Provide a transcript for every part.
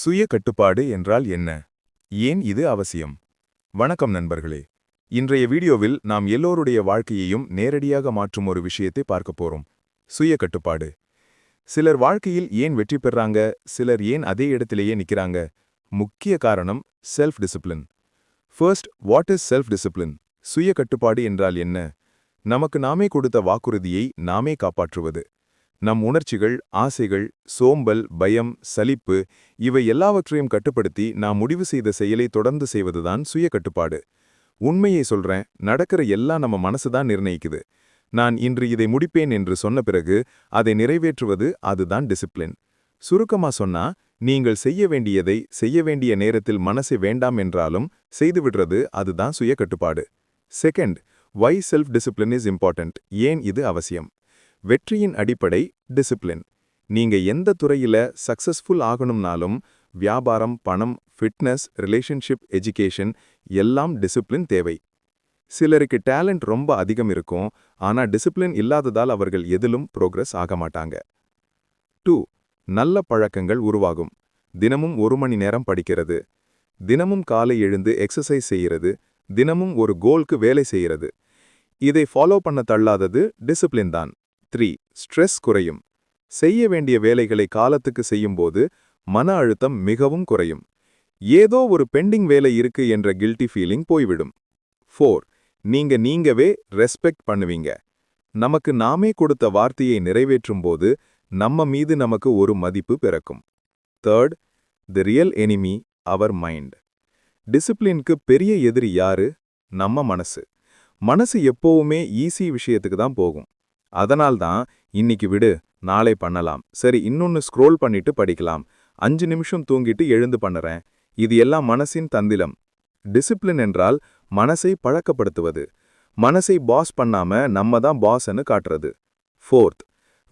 சுய கட்டுப்பாடு என்றால் என்ன? ஏன் இது அவசியம்? வணக்கம் நண்பர்களே. இன்றைய வீடியோவில் நாம் எல்லோருடைய வாழ்க்கையையும் நேரடியாக மாற்றும் ஒரு விஷயத்தை பார்க்க போறோம். சுய கட்டுப்பாடு சிலர் வாழ்க்கையில் ஏன் வெற்றி பெறாங்க? சிலர் ஏன் அதே இடத்திலேயே நிக்கிறாங்க? முக்கிய காரணம் self discipline first what is self discipline சுய கட்டுப்பாடு என்றால் என்ன? நமக்கு நாமே கொடுத்த வாக்குறுதியை நாமே காப்பாற்றுவது. நம் உணர்ச்சிகள் ஆசைகள் சோம்பல் பயம் சலிப்பு இவை எல்லாவற்றையும் கட்டுப்படுத்தி நாம் முடிவு செய்த செயலை தொடர்ந்து செய்வதுதான் சுய கட்டுப்பாடு. உண்மையை சொல்றேன் நடக்கிற எல்லாம் நம்ம மனசுதான் நிர்ணயிக்குது. நான் இன்று இதை முடிப்பேன் என்று சொன்ன பிறகு அதை நிறைவேற்றுவது அதுதான் டிசிப்ளின். சுருக்கமா சொன்னா நீங்கள் செய்ய வேண்டியதை செய்ய வேண்டிய நேரத்தில் மனசை வேண்டாம் என்றாலும் செய்துவிடுறது அதுதான் சுய கட்டுப்பாடு. Second why self discipline is important ஏன் இது அவசியம்? வெற்றியின் அடிப்படை டிசிப்ளின் நீங்க எந்த துறையில சக்சஸ்ஃபுல் ஆகணும்னாலும் வியாபாரம் பணம் ஃபிட்னஸ் ரிலேஷன்ஷிப் எஜுகேஷன் எல்லாம் டிசிப்ளின் தேவை. சிலருக்கு டேலண்ட் ரொம்ப அதிகம் இருக்கும் ஆனா டிசிப்ளின் இல்லாததால் அவர்கள் எதிலும் ப்ரோக்ரஸ் ஆக மாட்டாங்க. டூ நல்ல பழக்கங்கள் உருவாகும். தினமும் ஒரு மணி நேரம் படிக்கிறது. தினமும் காலை எழுந்து எக்ஸசைஸ் செய்கிறது. தினமும் ஒரு கோல்க்கு வேலை செய்கிறது. இதை ஃபாலோ பண்ண தள்ளாதது டிசிப்ளின் தான். த்ரீ ஸ்ட்ரெஸ் குறையும். செய்ய வேண்டிய வேலைகளை காலத்துக்கு செய்யும்போது மன அழுத்தம் மிகவும் குறையும். ஏதோ ஒரு பெண்டிங் வேலை இருக்கு என்ற கில்ட்டி ஃபீலிங் போய்விடும். ஃபோர் நீங்க நீங்கவே ரெஸ்பெக்ட் பண்ணுவீங்க. நமக்கு நாமே கொடுத்த வார்த்தையை நிறைவேற்றும் போது நம்ம மீது நமக்கு ஒரு மதிப்பு பிறக்கும். Third the real enemy our mind டிசிப்ளின்க்கு பெரிய எதிரி யாரு? நம்ம மனசு. மனசு எப்போவுமே ஈஸி விஷயத்துக்கு தான் போகும். அதனால்தான் இன்னைக்கு விடு நாளை பண்ணலாம். சரி இன்னொன்னு ஸ்க்ரோல் பண்ணிட்டு படிக்கலாம். அஞ்சு நிமிஷம் தூங்கிட்டு எழுந்து பண்ணுறேன். இது எல்லாம் மனசின் தந்திலம் டிசிப்ளின் என்றால் மனசை பழக்கப்படுத்துவது. மனசை பாஸ் பண்ணாம நம்ம தான் பாஸ்ன்னு காட்டுறது. Fourth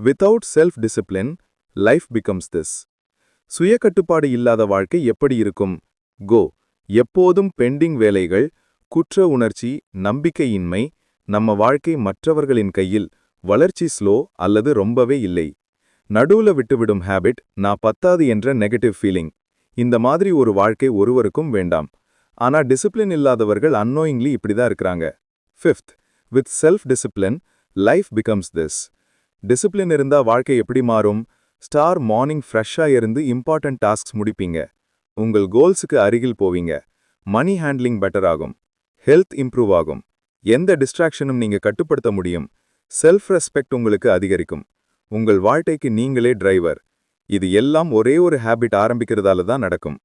without self discipline life becomes this சுய கட்டுப்பாடு இல்லாத வாழ்க்கை எப்படி இருக்கும்? கோ எப்போதும் பெண்டிங் வேலைகள் குற்ற உணர்ச்சி நம்பிக்கையின்மை நம்ம வாழ்க்கை மற்றவர்களின் கையில் வளர்ச்சி ஸ்லோ அல்லது ரொம்பவே இல்லை. நடுவுல விட்டுவிடும் ஹேபிட் நான் பத்தாது என்ற நெகட்டிவ் ஃபீலிங் இந்த மாதிரி ஒரு வாழ்க்கை ஒருவருக்கும் வேண்டாம். ஆனா டிசிப்ளின் இல்லாதவர்கள் அன்னோயிங்லி இப்படிதான் இருக்கிறாங்க. Fifth with self discipline life becomes this discipline இருந்தா வாழ்க்கை எப்படி மாறும்? ஸ்டார் மார்னிங் ஃப்ரெஷ்ஷா இருந்து இம்பார்ட்டன்ட் டாஸ்க்ஸ் முடிப்பீங்க. உங்கள் கோல்ஸுக்கு அருகில் போவீங்க. மணி ஹேண்ட்லிங் பெட்டர் ஆகும். ஹெல்த் இம்ப்ரூவ் ஆகும். எந்த டிஸ்ட்ராக்ஷனும் நீங்க கட்டுப்படுத்த முடியும்? செல்ஃப் ரெஸ்பெக்ட் உங்களுக்கு அதிகரிக்கும். உங்கள் வாழ்க்கைக்கு நீங்களே டிரைவர் இது எல்லாம் ஒரே ஒரு ஹேபிட் ஆரம்பிக்கிறதால தான் நடக்கும்.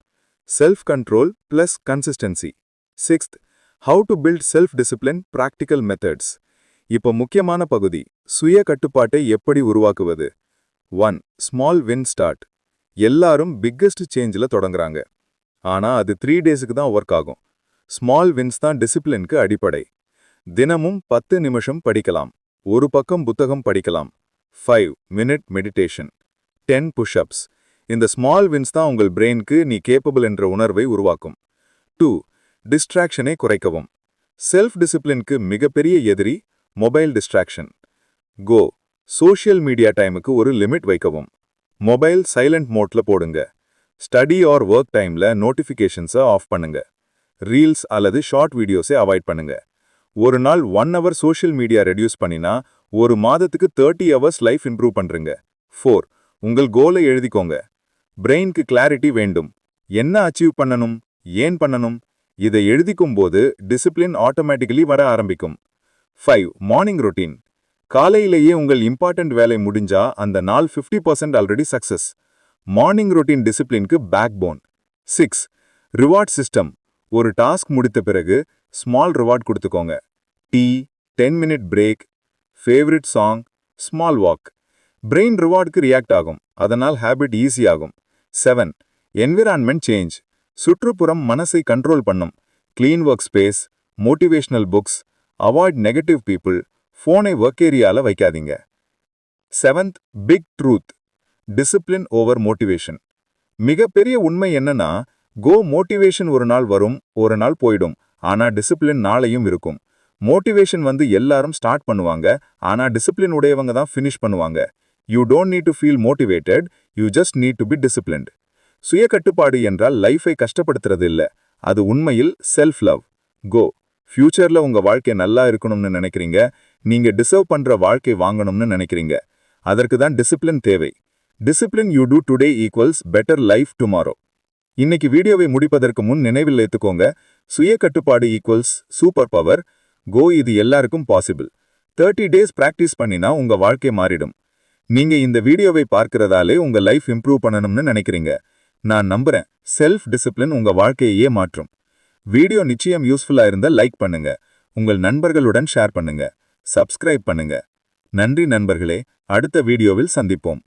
Self control plus consistency sixth how to build self discipline practical methods இப்போ முக்கியமான பகுதி சுய கட்டுப்பாட்டை எப்படி உருவாக்குவது? ஒன் ஸ்மால் வின் ஸ்டார்ட் எல்லாரும் பிக்கஸ்ட் சேஞ்சில் தொடங்குறாங்க. ஆனா அது த்ரீ டேஸுக்கு தான் ஒர்க் ஆகும். ஸ்மால் வின்ஸ் தான் டிசிப்ளினுக்கு அடிப்படை. தினமும் பத்து நிமிஷம் படிக்கலாம். ஒரு பக்கம் புத்தகம் படிக்கலாம். Five minute meditation ten pushups இந்த ஸ்மால் வின்ஸ் தான் உங்கள் பிரெயின்க்கு நீ கேப்பபிள் என்ற உணர்வை உருவாக்கும். டூ டிஸ்ட்ராக்ஷனை குறைக்கவும். செல்ஃப் டிசிப்ளின்க்கு மிகப்பெரிய எதிரி mobile distraction go social media டைமுக்கு ஒரு லிமிட் வைக்கவும். மொபைல் சைலண்ட் மோட்ல போடுங்க. ஸ்டடி ஆர் ஒர்க் டைம்ல நோட்டிஃபிகேஷன்ஸை ஆஃப் பண்ணுங்க. ரீல்ஸ் அல்லது ஷார்ட் வீடியோஸை அவாய்ட் பண்ணுங்க. ஒரு நாள் one hour social media reduce பண்ணினா ஒரு மாதத்துக்கு தேர்ட்டி ஹவர்ஸ் லைஃப் இம்ப்ரூவ் பண்றீங்க. ஃபோர் உங்கள் கோலை எழுதிக்கோங்க. பிரெயின்க்கு கிளாரிட்டி வேண்டும். என்ன அச்சீவ் பண்ணணும்? ஏன் பண்ணணும்? இதை எழுதிக்கும் போது டிசிப்ளின் ஆட்டோமேட்டிக்கலி வர ஆரம்பிக்கும். ஃபைவ் மார்னிங் ரொட்டீன் காலையிலேயே உங்கள் இம்பார்ட்டன்ட் வேலை முடிஞ்சா அந்த நாள் fifty percent already success morning routine டிசிப்ளின்க்கு back phone six reward system ஒரு டாஸ்க் முடித்த பிறகு ஸ்மால் ரிவார்ட் கொடுத்துக்கோங்க. Tea ten minute break favourite song small walk brain ரிவார்டுக்கு react ஆகும். அதனால் ஹேபிட் ஈஸி ஆகும். செவன் என்விரான்மெண்ட் சேஞ்ச் சுற்றுப்புறம் மனசை கண்ட்ரோல் பண்ணும். Clean work space motivational books avoid negative people ஃபோனை ஒர்க் ஏரியாவில் வைக்காதீங்க. Seventh big truth discipline over motivation மிகப்பெரிய உண்மை என்னன்னா கோ மோட்டிவேஷன் ஒரு நாள் வரும் ஒரு நாள் போயிடும். ஆனா டிசிப்ளின் நாளையும் இருக்கும். மோட்டிவேஷன் வந்து எல்லாரும் ஸ்டார்ட் பண்ணுவாங்க. ஆனா டிசிப்ளின் உடையவங்க தான் ஃபினிஷ் பண்ணுவாங்க. You don't need to feel motivated you just need to be disciplined சுய கட்டுப்பாடு என்றால் லைஃபை கஷ்டப்படுத்துறது இல்ல. அது உண்மையில் செல்ஃப் லவ் கோ ஃப்யூச்சரில் உங்க வாழ்க்கை நல்லா இருக்கணும்னு நினைக்கிறீங்க. நீங்க டிசர்வ் பண்ற வாழ்க்கை வாங்கணும்னு நினைக்கிறீங்க. அதற்கு தான் டிசிப்ளின் தேவை. Discipline you do today equals better life tomorrow இன்னைக்கு வீடியோவை முடிப்பதற்கு முன் நினைவில் ஏத்துக்கோங்க சுய கட்டுப்பாடு ஈக்குவல்ஸ் சூப்பர் பவர் கோ இது எல்லாருக்கும் பாசிபிள் தேர்ட்டி டேஸ் பிராக்டிஸ் பண்ணினா உங்க வாழ்க்கை மாறிடும். நீங்க இந்த வீடியோவை பார்க்கறதாலே உங்க லைஃப் இம்ப்ரூவ் பண்ணணும்னு நினைக்கிறீங்க. நான் நம்புறேன். செல்ஃப் டிசிப்ளின் உங்க வாழ்க்கையே மாற்றும். வீடியோ நிச்சயம் யூஸ்ஃபுல்லா இருந்தா லைக் பண்ணுங்க. உங்கள் நண்பர்களுடன் ஷேர் பண்ணுங்க. சப்ஸ்கிரைப் பண்ணுங்க. நன்றி நண்பர்களே. அடுத்த வீடியோவில் சந்திப்போம்.